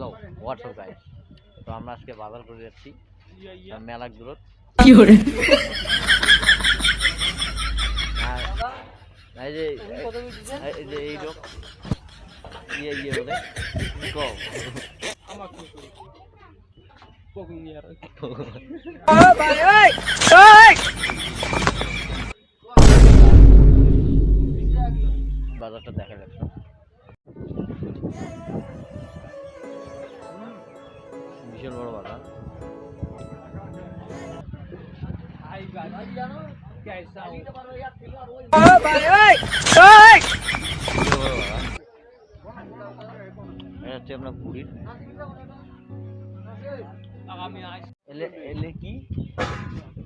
Hello WhatsApp তো আমরা আজকে বাজার করে যাচ্ছি মেলার দূরত। 有人，আর এই যে এই- এই যে এই লোক ইয়ে ইয়ে বলে বাজারটা দেখা যাচ্ছে ভীষণ বড় ভীষণ এটা হচ্ছে আপনার পুরীর এলে এলে কি?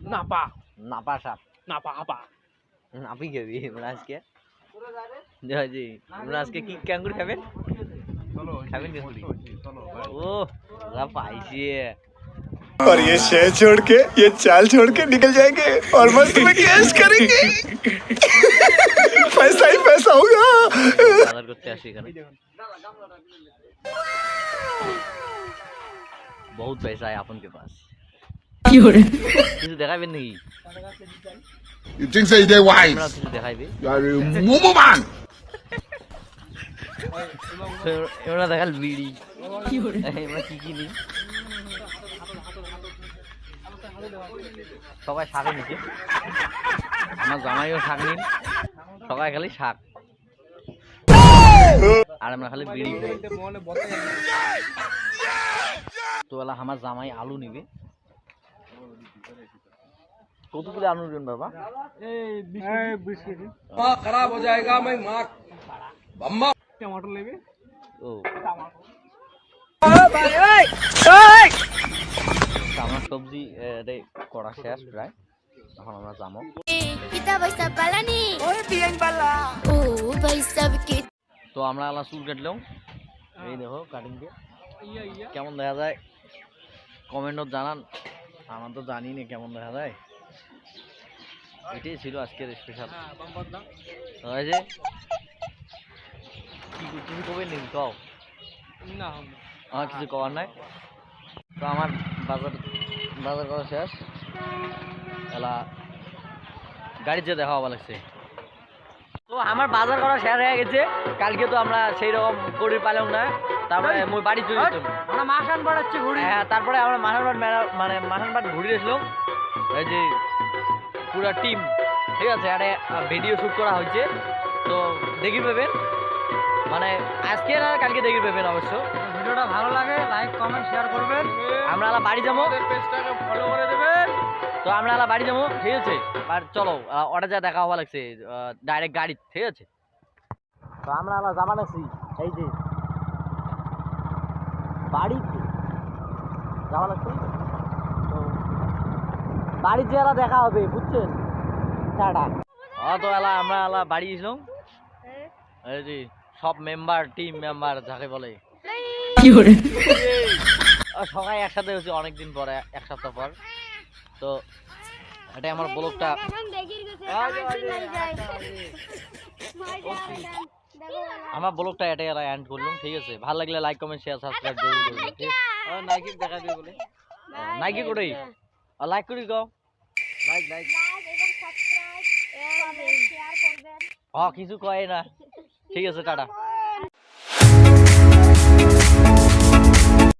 নাপা। নাপা সাপ। নাপা আপা। নাপি খাবি মানে আজকে। জি মানে আজকে কি ক্যাঙ্গুরি খাবেন? খাবেন ক্যাঙ্গুরি ও যা পাইছে और ये शहर छोड़ के ये चाल छोड़ के निकल जाएंगे और मस्त में कैश करेंगे पैसा ही पैसा होगा বাজার করতে আসি এখানে বহুত পয়সা है अपन के पास 有人， কিছু দেখাবেন নাকি You think so they wise? আমরা কিছু দেখাইবে You are a mumu ওরা? দেখাল বিড়ি কি কিনি? সবাই শাক আমার জামাইও শাক নিন। সবাই খালি শাক। আর আমরা খালি বিড়ি তো বেলা আমার জামাই আলু নিবে। কতগুলি আলু নেবেন বাবা? খারাপ হয়ে যায়গা মা টমেটো নেবে? ও। সবজি রে শেষ প্রায়। এখন আমরা তো আমরা আলা চুল কাটলাম। এই দেখো কাটিং দিয়ে। কেমন দেখা যায়? কমেন্টত জানান। আমার তো জানি না কেমন দেখা যায়। এটাই ছিল আজকের স্পেশাল হ্যাঁ, যে কি কিছু নাকি কও? না আমার কিছু নাই। তো আমার বাজার বাজার করা শেষ। এলা দেখা হওয়া লাগছে। তো আমার বাজার করা শেষ হয়ে গেছে। কালকে তো আমরা সেই রকম করি না। তারপরে মই বাড়ি চলে যেতাম। আমরা বাড়াচ্ছি ঘুরি হ্যাঁ তারপরে আমরা মাসানবাদ মেলা মানে মাসানবাদ ঘুরে এসলাম এই যে পুরো টিম। ঠিক আছে আরে ভিডিও শ্যুট করা হয়েছে। তো দেখি পাবেন মানে আজকে না কালকে দেখি পাবেন অবশ্য ভিডিওটা ভালো লাগে লাইক কমেন্ট শেয়ার করবেন আমরা আলা বাড়ি যাব পেজটাকে ফলো করে দেবেন তো আমরা আলা বাড়ি যাব ঠিক আছে আর চলো ওটা যা দেখা হওয়া লাগছে ডাইরেক্ট গাড়ি ঠিক আছে তো আমরা আলা যাবা লাগছি এই যে বাড়িতে যাওয়া লাগছে তো বাড়িতে এলা দেখা হবে বুঝছেন টাটা হ্যাঁ তো এলা আমরা এলা বাড়ি গেছিলাম এই যে সব মেম্বার টিম মেম্বার যাকে বলে，আর সবাই একসাথে হচ্ছে অনেকদিন পরে এক সপ্তাহ পর। তো এটাই আমার ব্লগটা। আমার ব্লগটা এটাই আর এন্ড করলাম ঠিক আছে? ভালো লাগলে লাইক কমেন্ট শেয়ার সাবস্ক্রাইব জরুর করবেন নাইকি দেখা দিবে বলে? নাইকি কোটাই লাইক করি গাও লাইক লাইক হ্যাঁ কিছু কয় না। ঠিক আছে টাটা।